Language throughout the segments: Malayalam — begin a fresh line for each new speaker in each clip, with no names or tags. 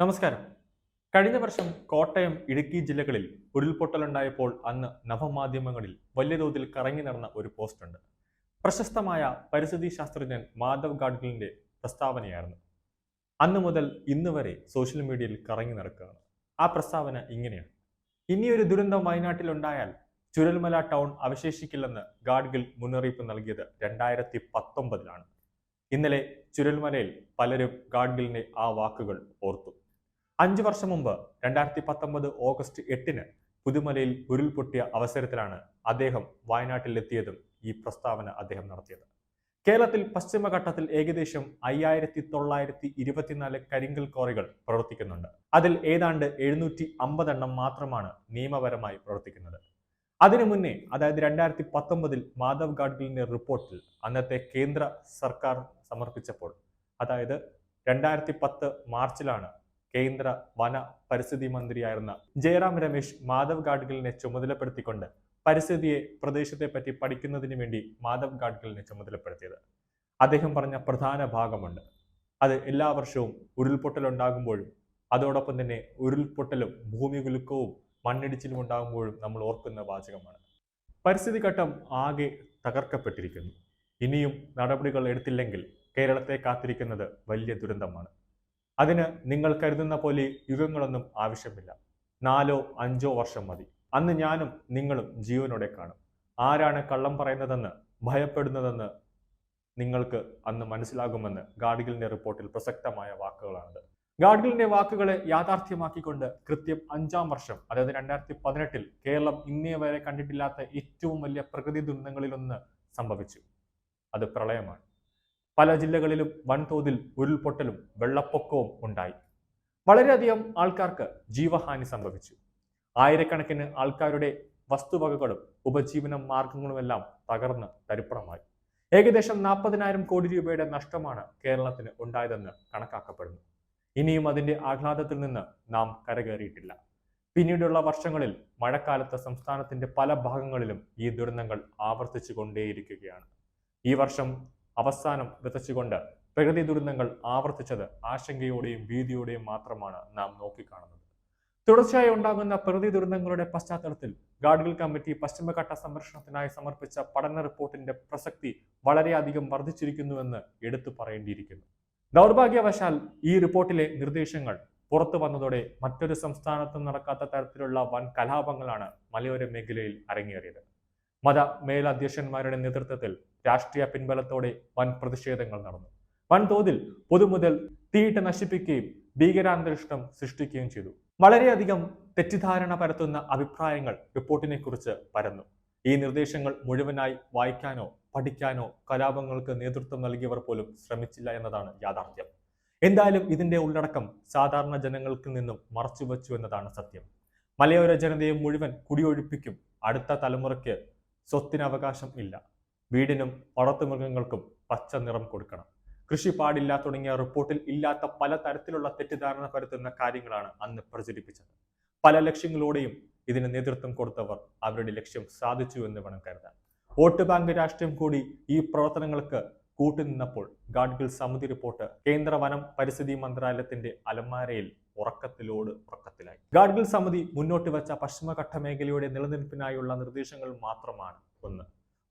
നമസ്കാരം. കഴിഞ്ഞ വർഷം കോട്ടയം ഇടുക്കി ജില്ലകളിൽ ഉരുൾപൊട്ടലുണ്ടായപ്പോൾ അന്ന് നവമാധ്യമങ്ങളിൽ വലിയ തോതിൽ കറങ്ങി നടന്ന ഒരു പോസ്റ്റ് ഉണ്ട്. പ്രശസ്തമായ പരിസ്ഥിതി ശാസ്ത്രജ്ഞൻ മാധവ് ഗാഡ്ഗിലിന്റെ പ്രസ്താവനയായിരുന്നു. അന്ന് മുതൽ ഇന്ന് വരെ സോഷ്യൽ മീഡിയയിൽ കറങ്ങി നടക്കുകയാണ്. ആ പ്രസ്താവന ഇങ്ങനെയാണ്. ഇനിയൊരു ദുരന്തം വയനാട്ടിൽ ഉണ്ടായാൽ ചുരൽമല ടൗൺ അവശേഷിക്കില്ലെന്ന് ഗാഡ്ഗിൽ മുന്നറിയിപ്പ് നൽകിയത് രണ്ടായിരത്തി പത്തൊമ്പതിലാണ് ഇന്നലെ ചുരൽമലയിൽ പലരും ഗാഡ്ഗിലിന്റെ ആ വാക്കുകൾ ഓർത്തു. അഞ്ചു വർഷം മുമ്പ് രണ്ടായിരത്തി പത്തൊമ്പത് ഓഗസ്റ്റ് എട്ടിന് പുതുമലയിൽ ഉരുൾപൊട്ടിയ അവസരത്തിലാണ് അദ്ദേഹം വയനാട്ടിലെത്തിയതും ഈ പ്രസ്താവന അദ്ദേഹം നടത്തിയത്. കേരളത്തിൽ പശ്ചിമഘട്ടത്തിൽ ഏകദേശം അയ്യായിരത്തി തൊള്ളായിരത്തി ഇരുപത്തിനാല് കരിങ്കൽ ക്വാറികൾ പ്രവർത്തിക്കുന്നുണ്ട്. അതിൽ ഏതാണ്ട് എഴുന്നൂറ്റി അമ്പതെണ്ണം മാത്രമാണ് നിയമപരമായി പ്രവർത്തിക്കുന്നത്. അതിനു മുന്നേ അതായത് രണ്ടായിരത്തി പത്തൊമ്പതിൽ മാധവ് ഗാഡ്ഗിലിന്റെ റിപ്പോർട്ടിൽ അന്നത്തെ കേന്ദ്ര സർക്കാർ സമർപ്പിച്ചപ്പോൾ അതായത് രണ്ടായിരത്തി പത്ത് മാർച്ചിലാണ് കേന്ദ്ര വന പരിസ്ഥിതി മന്ത്രിയായിരുന്ന ജയറാം രമേശ് മാധവ് ഗാഡ്ഗിലിനെ ചുമതലപ്പെടുത്തിക്കൊണ്ട് പരിസ്ഥിതിയെ പ്രദേശത്തെ പറ്റി പഠിക്കുന്നതിന് വേണ്ടി മാധവ് ഗാഡ്ഗിലിനെ ചുമതലപ്പെടുത്തിയത്. അദ്ദേഹം പറഞ്ഞ പ്രധാന ഭാഗമുണ്ട്. അത് എല്ലാ വർഷവും ഉരുൾപൊട്ടൽ ഉണ്ടാകുമ്പോഴും അതോടൊപ്പം തന്നെ ഉരുൾപൊട്ടലും ഭൂമി കുലുക്കവും മണ്ണിടിച്ചിലും ഉണ്ടാകുമ്പോഴും നമ്മൾ ഓർക്കുന്ന വാചകമാണ്. പരിസ്ഥിതി ഘട്ടം ആകെ തകർക്കപ്പെട്ടിരിക്കുന്നു. ഇനിയും നടപടികൾ എടുത്തില്ലെങ്കിൽ കേരളത്തെ കാത്തിരിക്കുന്നത് വലിയ ദുരന്തമാണ്. അതിന് നിങ്ങൾ കരുതുന്ന പോലെ യുഗങ്ങളൊന്നും ആവശ്യമില്ല. നാലോ അഞ്ചോ വർഷം മതി. അന്ന് ഞാനും നിങ്ങളും ജീവനോടെ കാണും. ആരാണ് കള്ളം പറയുന്നതെന്ന് ഭയപ്പെടുന്നതെന്ന് നിങ്ങൾക്ക് അന്ന് മനസ്സിലാകുമെന്ന് ഗാഡ്ഗിലിന്റെ റിപ്പോർട്ടിൽ പ്രസക്തമായ വാക്കുകളാണത്. ഗാഡ്ഗിലിന്റെ വാക്കുകളെ യാഥാർത്ഥ്യമാക്കിക്കൊണ്ട് കൃത്യം അഞ്ചാം വർഷം അതായത് രണ്ടായിരത്തി പതിനെട്ടിൽ കേരളം ഇന്നേ വരെ കണ്ടിട്ടില്ലാത്ത ഏറ്റവും വലിയ പ്രകൃതി ദുരന്തങ്ങളിലൊന്ന് സംഭവിച്ചു. അത് പ്രളയമാണ്. പല ജില്ലകളിലും വൻതോതിൽ ഉരുൾപൊട്ടലും വെള്ളപ്പൊക്കവും ഉണ്ടായി. വളരെയധികം ആൾക്കാർക്ക് ജീവഹാനി സംഭവിച്ചു. ആയിരക്കണക്കിന് ആൾക്കാരുടെ വസ്തുവകകളും ഉപജീവന മാർഗങ്ങളുമെല്ലാം തകർന്ന് തരിപ്പണമായി. ഏകദേശം നാൽപ്പതിനായിരം കോടി രൂപയുടെ നഷ്ടമാണ് കേരളത്തിന് ഉണ്ടായതെന്ന് കണക്കാക്കപ്പെടുന്നു. ഇനിയും അതിന്റെ ആഹ്ലാദത്തിൽ നിന്ന് നാം കരകയറിയിട്ടില്ല. പിന്നീടുള്ള വർഷങ്ങളിൽ മഴക്കാലത്ത് സംസ്ഥാനത്തിന്റെ പല ഭാഗങ്ങളിലും ഈ ദുരന്തങ്ങൾ ആവർത്തിച്ചു കൊണ്ടേയിരിക്കുകയാണ് ഈ വർഷം അവസാനം വിതച്ചുകൊണ്ട് പ്രകൃതി ദുരന്തങ്ങൾ ആവർത്തിച്ചത് ആശങ്കയോടെയും ഭീതിയോടെയും മാത്രമാണ് നാം നോക്കിക്കാണുന്നത്. തുടർച്ചയായി ഉണ്ടാകുന്ന പ്രകൃതി ദുരന്തങ്ങളുടെ പശ്ചാത്തലത്തിൽ ഗാഡ്ഗിൽ കമ്മിറ്റി പശ്ചിമഘട്ട സംരക്ഷണത്തിനായി സമർപ്പിച്ച പഠന റിപ്പോർട്ടിന്റെ പ്രസക്തി വളരെയധികം വർദ്ധിച്ചിരിക്കുന്നുവെന്ന് എടുത്തു പറയേണ്ടിയിരിക്കുന്നു. ദൗർഭാഗ്യവശാൽ ഈ റിപ്പോർട്ടിലെ നിർദ്ദേശങ്ങൾ പുറത്തു വന്നതോടെ മറ്റൊരു സംസ്ഥാനത്തും നടക്കാത്ത തരത്തിലുള്ള വൻ കലാപങ്ങളാണ് മലയോര മേഖലയിൽ അരങ്ങേറിയത്. മത മേലധ്യക്ഷന്മാരുടെ നേതൃത്വത്തിൽ രാഷ്ട്രീയ പിൻബലത്തോടെ വൻ പ്രതിഷേധങ്ങൾ നടന്നു. വൻതോതിൽ പൊതുമുതൽ തീയിട്ട് നശിപ്പിക്കുകയും ഭീകരാന്തരീക്ഷം സൃഷ്ടിക്കുകയും ചെയ്തു. വളരെയധികം തെറ്റിദ്ധാരണ പരത്തുന്ന അഭിപ്രായങ്ങൾ റിപ്പോർട്ടിനെ കുറിച്ച് പരന്നു. ഈ നിർദ്ദേശങ്ങൾ മുഴുവനായി വായിക്കാനോ പഠിക്കാനോ കലാപങ്ങൾക്ക് നേതൃത്വം നൽകിയവർ പോലും ശ്രമിച്ചില്ല എന്നതാണ് യാഥാർത്ഥ്യം. എന്തായാലും ഇതിന്റെ ഉള്ളടക്കം സാധാരണ ജനങ്ങൾക്ക് നിന്നും മറച്ചുവെച്ചു എന്നതാണ് സത്യം. മലയോര ജനതയെ മുഴുവൻ കുടിയൊഴിപ്പിക്കും അടുത്ത തലമുറയ്ക്ക് സ്വത്തിനവകാശം ഇല്ല. വീടിനും വളർത്തുമൃഗങ്ങൾക്കും പച്ച നിറം കൊടുക്കണം. കൃഷി പാടില്ല തുടങ്ങിയ റിപ്പോർട്ടിൽ ഇല്ലാത്ത പല തരത്തിലുള്ള തെറ്റിദ്ധാരണ പരത്തുന്ന കാര്യങ്ങളാണ് അന്ന് പ്രചരിപ്പിച്ചത്. പല ലക്ഷ്യങ്ങളോടെയും ഇതിന് നേതൃത്വം കൊടുത്തവർ അവരുടെ ലക്ഷ്യം സാധിച്ചു എന്ന് വേണം കരുതാൻ. വോട്ട് ബാങ്ക് രാഷ്ട്രീയം കൂടി ഈ പ്രവർത്തനങ്ങൾക്ക് കൂട്ടുനിന്നപ്പോൾ ഗാഡ്ഗിൽ സമിതി റിപ്പോർട്ട് കേന്ദ്ര വനം പരിസ്ഥിതി മന്ത്രാലയത്തിന്റെ അലമാരയിൽ ഉറക്കത്തിലോട് ഉറക്കത്തിലായി. ഗാഡ്ഗിൽ സമിതി മുന്നോട്ട് വെച്ച പശ്ചിമഘട്ട മേഖലയുടെ നിലനിൽപ്പിനായുള്ള നിർദ്ദേശങ്ങൾ മാത്രമാണ് ഒന്ന്.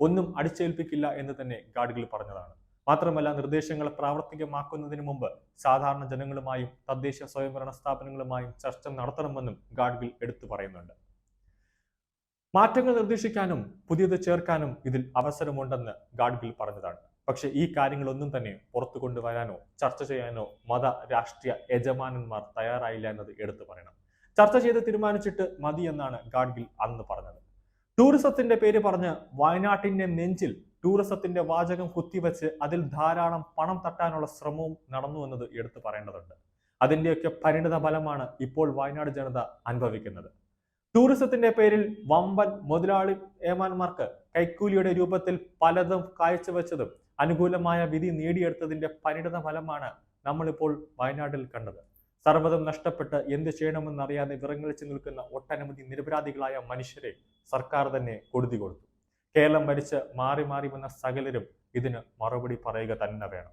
ഒന്നും അടിച്ചേൽപ്പിക്കില്ല എന്ന് തന്നെ ഗാഡ്ഗിൽ പറഞ്ഞതാണ്. മാത്രമല്ല നിർദ്ദേശങ്ങൾ പ്രാവർത്തികമാക്കുന്നതിന് മുമ്പ് സാധാരണ ജനങ്ങളുമായും തദ്ദേശ സ്വയംഭരണ സ്ഥാപനങ്ങളുമായും ചർച്ച നടത്തണമെന്നും ഗാഡ്ഗിൽ എടുത്തു പറയുന്നുണ്ട്. മാറ്റങ്ങൾ നിർദ്ദേശിക്കാനും പുതിയത് ചേർക്കാനും ഇതിൽ അവസരമുണ്ടെന്ന് ഗാഡ്ഗിൽ പറഞ്ഞതാണ്. പക്ഷേ ഈ കാര്യങ്ങളൊന്നും തന്നെ പുറത്തു കൊണ്ടുവരാനോ ചർച്ച ചെയ്യാനോ മത രാഷ്ട്രീയ യജമാനന്മാർ തയ്യാറായില്ല എന്നത് എടുത്തു പറയണം. ചർച്ച ചെയ്ത് തീരുമാനിച്ചിട്ട് മതി എന്നാണ് ഗാഡ്ഗിൽ അന്ന് പറഞ്ഞത്. ടൂറിസത്തിന്റെ പേര് പറഞ്ഞ് വയനാട്ടിന്റെ നെഞ്ചിൽ ടൂറിസത്തിന്റെ വാചകം കുത്തിവെച്ച് അതിൽ ധാരാളം പണം തട്ടാനുള്ള ശ്രമവും നടന്നു എന്നത് എടുത്തു പറയേണ്ടതുണ്ട്. അതിന്റെയൊക്കെ പരിണിത ഫലമാണ് ഇപ്പോൾ വയനാട് ജനത അനുഭവിക്കുന്നത്. ടൂറിസത്തിന്റെ പേരിൽ വമ്പൻ മുതലാളി ഏമാന്മാർക്ക് കൈക്കൂലിയുടെ രൂപത്തിൽ പലതും കാഴ്ചവെച്ചതും അനുകൂലമായ വിധി നേടിയെടുത്തതിന്റെ പരിണിത ഫലമാണ് നമ്മളിപ്പോൾ വയനാട്ടിൽ കണ്ടത്. സർവതം നഷ്ടപ്പെട്ട് എന്ത് ചെയ്യണമെന്ന് അറിയാതെ വിറങ്ങലിച്ചു നിൽക്കുന്ന ഒട്ടനവധി നിരപരാധികളായ മനുഷ്യരെ സർക്കാർ തന്നെ കൊടുതി കൊടുത്തു. കേരളം ഭരിച്ച് മാറി മാറി വന്ന സകലരും ഇതിന് മറുപടി പറയുക തന്നെ വേണം.